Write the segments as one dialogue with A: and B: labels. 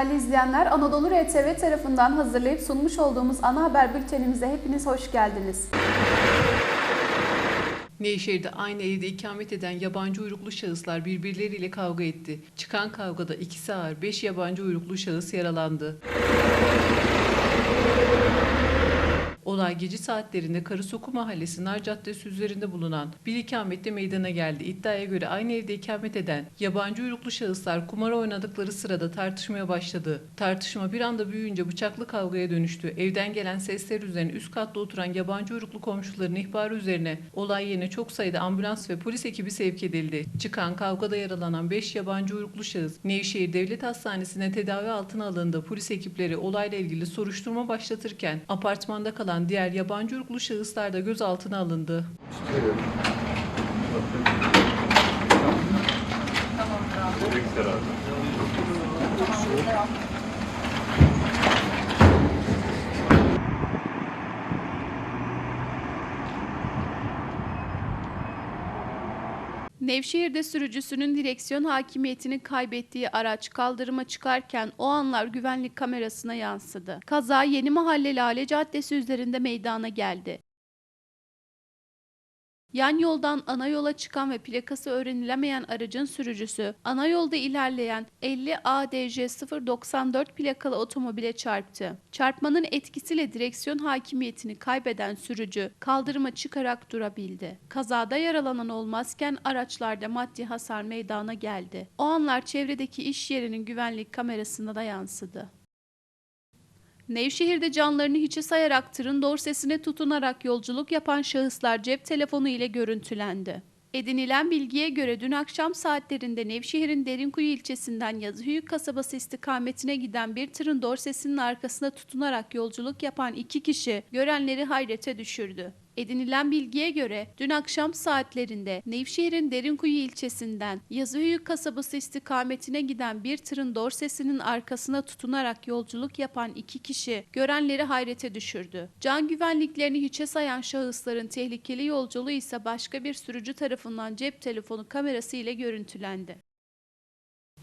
A: Değerli izleyenler, Anadolu RTV tarafından hazırlayıp sunmuş olduğumuz ana haber bültenimize hepiniz hoş geldiniz.
B: Nevşehir'de aynı evde ikamet eden yabancı uyruklu şahıslar birbirleriyle kavga etti. Çıkan kavgada ikisi ağır, 5 yabancı uyruklu şahıs yaralandı. Olay gece saatlerinde Karasoku Mahallesi Nar Caddesi üzerinde bulunan bir ikamette meydana geldi. İddiaya göre aynı evde ikamet eden yabancı uyruklu şahıslar kumara oynadıkları sırada tartışmaya başladı. Tartışma bir anda büyüyünce bıçaklı kavgaya dönüştü. Evden gelen sesler üzerine üst katta oturan yabancı uyruklu komşuların ihbarı üzerine olay yerine çok sayıda ambulans ve polis ekibi sevk edildi. Çıkan kavgada yaralanan 5 yabancı uyruklu şahıs Nevşehir Devlet Hastanesi'ne tedavi altına alındı. Polis ekipleri olayla ilgili soruşturma başlatırken apartmanda kalan diğer yabancı uyruklu şahıslar da gözaltına alındı.
A: Nevşehir'de sürücüsünün direksiyon hakimiyetini kaybettiği araç kaldırıma çıkarken o anlar güvenlik kamerasına yansıdı. Kaza Yeni Mahalle Lale Caddesi üzerinde meydana geldi. Yan yoldan ana yola çıkan ve plakası öğrenilemeyen aracın sürücüsü, ana yolda ilerleyen 50 ADJ 094 plakalı otomobile çarptı. Çarpmanın etkisiyle direksiyon hakimiyetini kaybeden sürücü kaldırıma çıkarak durabildi. Kazada yaralanan olmazken araçlarda maddi hasar meydana geldi. O anlar çevredeki iş yerinin güvenlik kamerasına da yansıdı. Nevşehir'de canlarını hiçe sayarak tırın dorsesine tutunarak yolculuk yapan şahıslar cep telefonu ile görüntülendi. Edinilen bilgiye göre dün akşam saatlerinde Nevşehir'in Derinkuyu ilçesinden Yazıhöyük kasabası istikametine giden bir tırın dorsesinin arkasına tutunarak yolculuk yapan iki kişi görenleri hayrete düşürdü. Edinilen bilgiye göre dün akşam saatlerinde Nevşehir'in Derinkuyu ilçesinden Yazıhöyük kasabası istikametine giden bir tırın dorsesinin arkasına tutunarak yolculuk yapan iki kişi görenleri hayrete düşürdü. Can güvenliklerini hiçe sayan şahısların tehlikeli yolculuğu ise başka bir sürücü tarafından cep telefonu kamerası ile görüntülendi.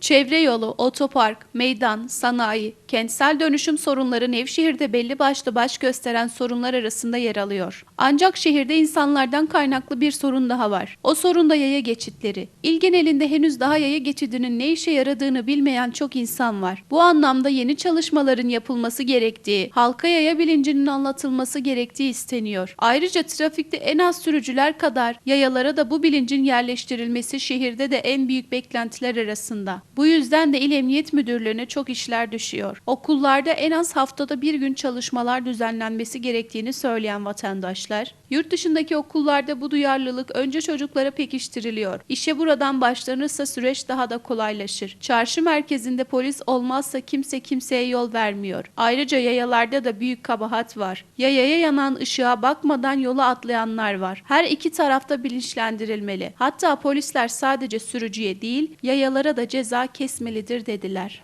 A: Çevre yolu, otopark, meydan, sanayi, kentsel dönüşüm sorunları Nevşehir'de belli başlı baş gösteren sorunlar arasında yer alıyor. Ancak şehirde insanlardan kaynaklı bir sorun daha var. O sorun da yaya geçitleri. İl genelinde henüz daha yaya geçidinin ne işe yaradığını bilmeyen çok insan var. Bu anlamda yeni çalışmaların yapılması gerektiği, halka yaya bilincinin anlatılması gerektiği isteniyor. Ayrıca trafikte en az sürücüler kadar yayalara da bu bilincin yerleştirilmesi şehirde de en büyük beklentiler arasında. Bu yüzden de İl Emniyet Müdürlüğü'ne çok işler düşüyor. Okullarda en az haftada bir gün çalışmalar düzenlenmesi gerektiğini söyleyen vatandaşlar, yurt dışındaki okullarda bu duyarlılık önce çocuklara pekiştiriliyor. İşe buradan başlanırsa süreç daha da kolaylaşır. Çarşı merkezinde polis olmazsa kimse kimseye yol vermiyor. Ayrıca yayalarda da büyük kabahat var. Yayaya yanan ışığa bakmadan yola atlayanlar var. Her iki tarafta bilinçlendirilmeli. Hatta polisler sadece sürücüye değil, yayalara da ceza kesmelidir dediler.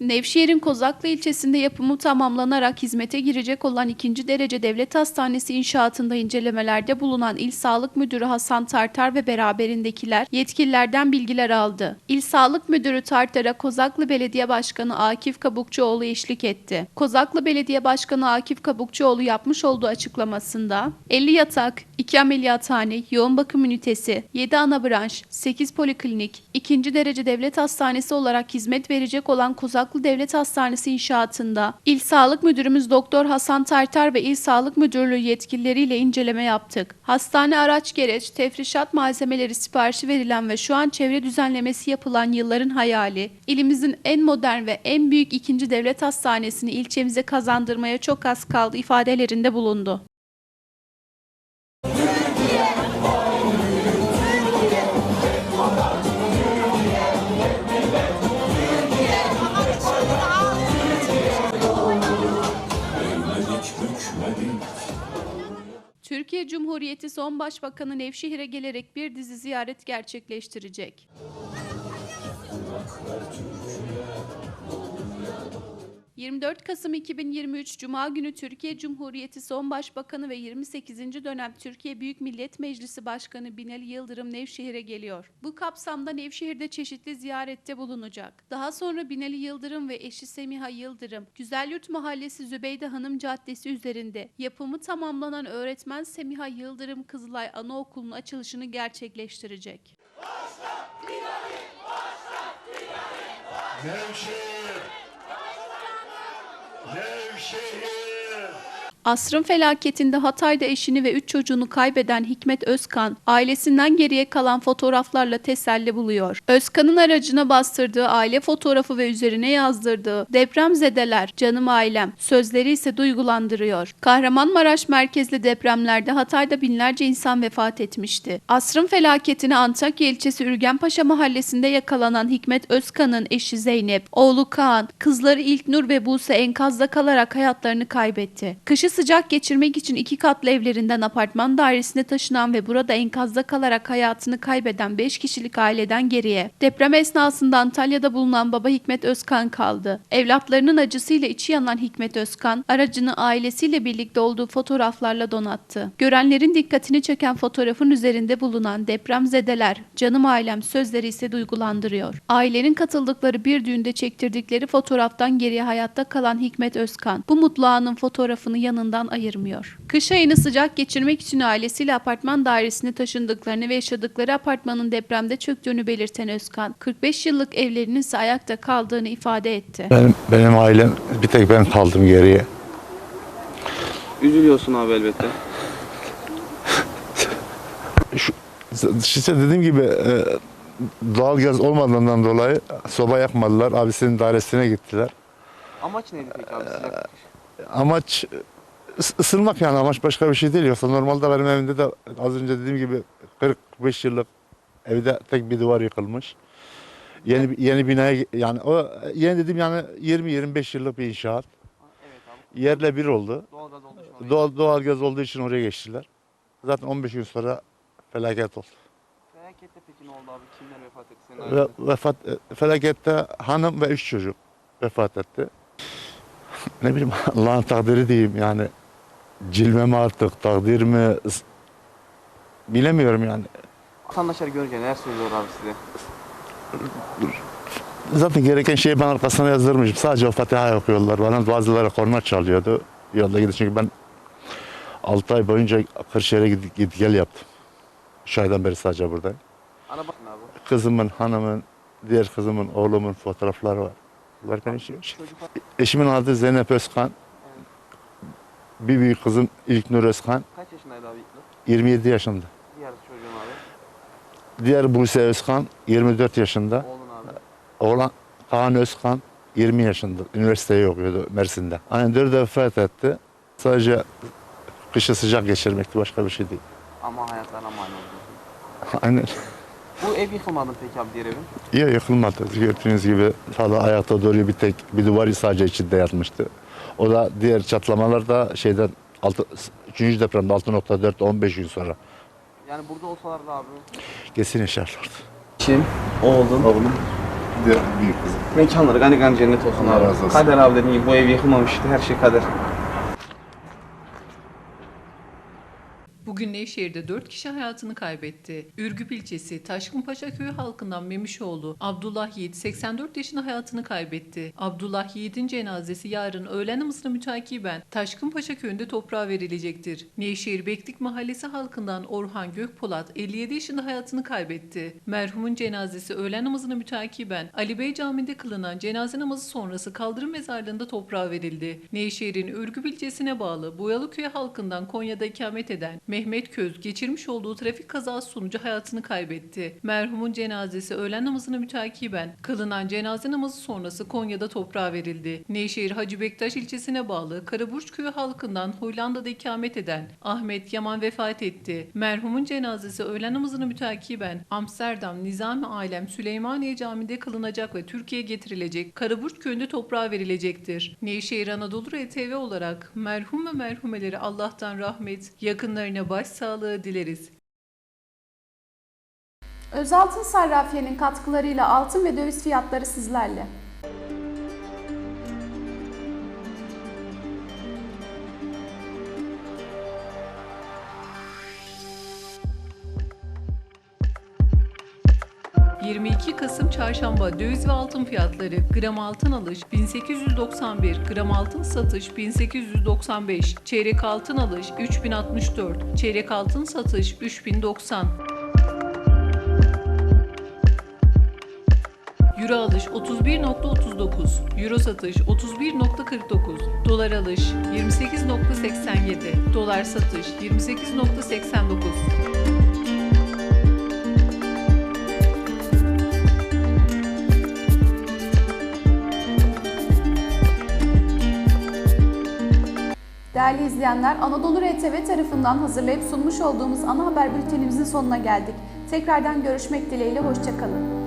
A: Nevşehir'in Kozaklı ilçesinde yapımı tamamlanarak hizmete girecek olan ikinci derece devlet hastanesi inşaatında incelemelerde bulunan İl Sağlık Müdürü Hasan Tartar ve beraberindekiler yetkililerden bilgiler aldı. İl Sağlık Müdürü Tartar'a Kozaklı Belediye Başkanı Akif Kabukçuoğlu eşlik etti. Kozaklı Belediye Başkanı Akif Kabukçuoğlu yapmış olduğu açıklamasında 50 yatak, 2 ameliyathane, yoğun bakım ünitesi, 7 ana branş, 8 poliklinik, ikinci derece devlet hastanesi olarak hizmet verecek olan Kozaklı Devlet Hastanesi inşaatında İl Sağlık Müdürümüz Doktor Hasan Tartar ve İl Sağlık Müdürlüğü yetkilileriyle inceleme yaptık. Hastane araç gereç, tefrişat malzemeleri siparişi verilen ve şu an çevre düzenlemesi yapılan yılların hayali, ilimizin en modern ve en büyük ikinci devlet hastanesini ilçemize kazandırmaya çok az kaldı ifadelerinde bulundu. Türkiye Cumhuriyeti Son Başbakanı Nevşehir'e gelerek bir dizi ziyaret gerçekleştirecek. 24 Kasım 2023 Cuma günü Türkiye Cumhuriyeti Son Başbakanı ve 28. dönem Türkiye Büyük Millet Meclisi Başkanı Binali Yıldırım Nevşehir'e geliyor. Bu kapsamda Nevşehir'de çeşitli ziyarette bulunacak. Daha sonra Binali Yıldırım ve eşi Semiha Yıldırım, Güzelyurt Mahallesi Zübeyde Hanım Caddesi üzerinde yapımı tamamlanan öğretmen Semiha Yıldırım Kızılay Anaokulu'nun açılışını gerçekleştirecek.
C: Nevşehir! Nevşehir!
A: Asrın felaketinde Hatay'da eşini ve üç çocuğunu kaybeden Hikmet Özkan, ailesinden geriye kalan fotoğraflarla teselli buluyor. Özkan'ın aracına bastırdığı aile fotoğrafı ve üzerine yazdırdığı depremzedeler, canım ailem sözleri ise duygulandırıyor. Kahramanmaraş merkezli depremlerde Hatay'da binlerce insan vefat etmişti. Asrın felaketine Antakya ilçesi Ürgenpaşa mahallesinde yakalanan Hikmet Özkan'ın eşi Zeynep, oğlu Kaan, kızları İlknur ve Buse enkazda kalarak hayatlarını kaybetti. Kışı sıcak geçirmek için iki katlı evlerinden apartman dairesine taşınan ve burada enkazda kalarak hayatını kaybeden 5 kişilik aileden geriye deprem esnasında Antalya'da bulunan baba Hikmet Özkan kaldı. Evlatlarının acısıyla içi yanan Hikmet Özkan aracını ailesiyle birlikte olduğu fotoğraflarla donattı. Görenlerin dikkatini çeken fotoğrafın üzerinde bulunan depremzedeler, canım ailem sözleri ise duygulandırıyor. Ailenin katıldıkları bir düğünde çektirdikleri fotoğraftan geriye hayatta kalan Hikmet Özkan bu mutlu anın fotoğrafını yanından ayırmıyor. Kış ayını sıcak geçirmek için ailesiyle apartman dairesine taşındıklarını ve yaşadıkları apartmanın depremde çöktüğünü belirten Özkan, 45 yıllık evlerinin ise ayakta kaldığını ifade etti.
C: Benim, benim ailem bir tek ben kaldım geriye.
D: Üzülüyorsun abi elbette.
C: Şu, işte dediğim gibi e, doğalgaz olmadığından dolayı soba yakmadılar. Abisinin dairesine gittiler.
D: Amaç neydi peki abi sıcak?
C: Amaç ısınmak yani amaç başka bir şey değil. Yoksa normalde benim evimde de az önce dediğim gibi 45 yıllık evde tek bir duvar yıkılmış. Yeni yeni binaya yani o yeni dediğim yani 20-25 yıllık bir inşaat.
D: Evet abi.
C: Yerle bir oldu.
D: Doğalgaz olmuş mu?
C: Doğal, doğalgaz olduğu için oraya geçtiler. Zaten 15 gün sonra felaket oldu.
D: Felakette peki ne oldu abi? Kimler vefat etti senin
C: Ve vefat e, felakette hanım ve üç çocuk vefat etti. Ne bileyim Allah'ın takdiri diyeyim yani cilve mi artık takdir mi bilemiyorum yani.
D: Vatandaşlar görünce neler söylüyor abi size?
C: Zaten gereken şeyi ben arkasına yazdırmışım. Sadece o Fatiha okuyorlar. Bana bazıları korna çalıyordu. Yolda gidip çünkü ben 6 ay boyunca Kırşehir'e git, git gel yaptım. Üç aydan beri sadece buradayım.
D: Ana bakın abi.
C: Kızımın, hanımın, diğer kızımın, oğlumun fotoğrafları var. Bunlar benim.
D: Çocuklar
C: Eşimin adı Zeynep Özkan. Bir büyük kızım İlknur Özkan.
D: kaç yaşındaydı abi ilk
C: 27 yaşında.
D: Diğer çocuğun abi.
C: Diğer Buse Özkan 24 yaşında.
D: Oğlun abi.
C: Oğlan Kaan Özkan 20 yaşında. Üniversiteyi okuyordu Mersin'de. Hani dördü vefat etti. Sadece kışı sıcak geçirmekti. Başka bir şey değil.
D: Ama hayatlarına mal oldu.
C: Aynen.
D: Bu ev yıkılmadı peki abi diğer evin?
C: İyi yıkılmadı. Gördüğünüz gibi hala ayakta duruyor bir tek bir duvarı sadece içinde yatmıştı. O da diğer çatlamalar da şeyden 6, 3. depremde 6.4 15 gün sonra
D: Yani burada olsalardı abi.
C: kesin inşallah.
D: Kim? Oğlum.
C: Oğlum diğer büyük kızım.
D: Mekanları gani gani cennet olsun
C: Allah
D: abi.
C: razı olsun.
D: Kader abi dediğin gibi bu ev yıkılmamıştı. Her şey kader.
B: Bugün Nevşehir'de 4 kişi hayatını kaybetti. Ürgüp ilçesi Taşkınpaşa köyü halkından Memişoğlu Abdullah Yiğit 84 yaşında hayatını kaybetti. Abdullah Yiğit'in cenazesi yarın öğlen namazına mütakiben Taşkınpaşa köyünde toprağa verilecektir. Nevşehir Beklik Mahallesi halkından Orhan Gökpolat 57 yaşında hayatını kaybetti. Merhumun cenazesi öğlen namazına mütakiben Ali Bey Camii'nde kılınan cenaze namazı sonrası kaldırım mezarlığında toprağa verildi. Nevşehir'in Ürgüp ilçesine bağlı Boyalıköy halkından Konya'da ikamet eden Mehmet Köz geçirmiş olduğu trafik kazası sonucu hayatını kaybetti. Merhumun cenazesi öğlen namazına mütakiben kılınan cenaze namazı sonrası Konya'da toprağa verildi. Nevşehir Hacı Bektaş ilçesine bağlı Karaburç köyü halkından Hollanda'da ikamet eden Ahmet Yaman vefat etti. Merhumun cenazesi öğlen namazına mütakiben Amsterdam Nizami Alem Süleymaniye Camii'de kılınacak ve Türkiye'ye getirilecek Karaburç köyünde toprağa verilecektir. Nevşehir Anadolu RTV olarak merhum ve merhumeleri Allah'tan rahmet, yakınlarına başsağlığı dileriz.
A: Özaltın Sarrafiye'nin katkılarıyla altın ve döviz fiyatları sizlerle.
B: 22 Kasım Çarşamba döviz ve altın fiyatları gram altın alış 1891, gram altın satış 1895, çeyrek altın alış 3064, çeyrek altın satış 3090. Euro alış 31.39, Euro satış 31.49, Dolar alış 28.87, Dolar satış 28.89.
A: Değerli izleyenler, Anadolu RTV tarafından hazırlayıp sunmuş olduğumuz ana haber bültenimizin sonuna geldik. Tekrardan görüşmek dileğiyle, hoşçakalın.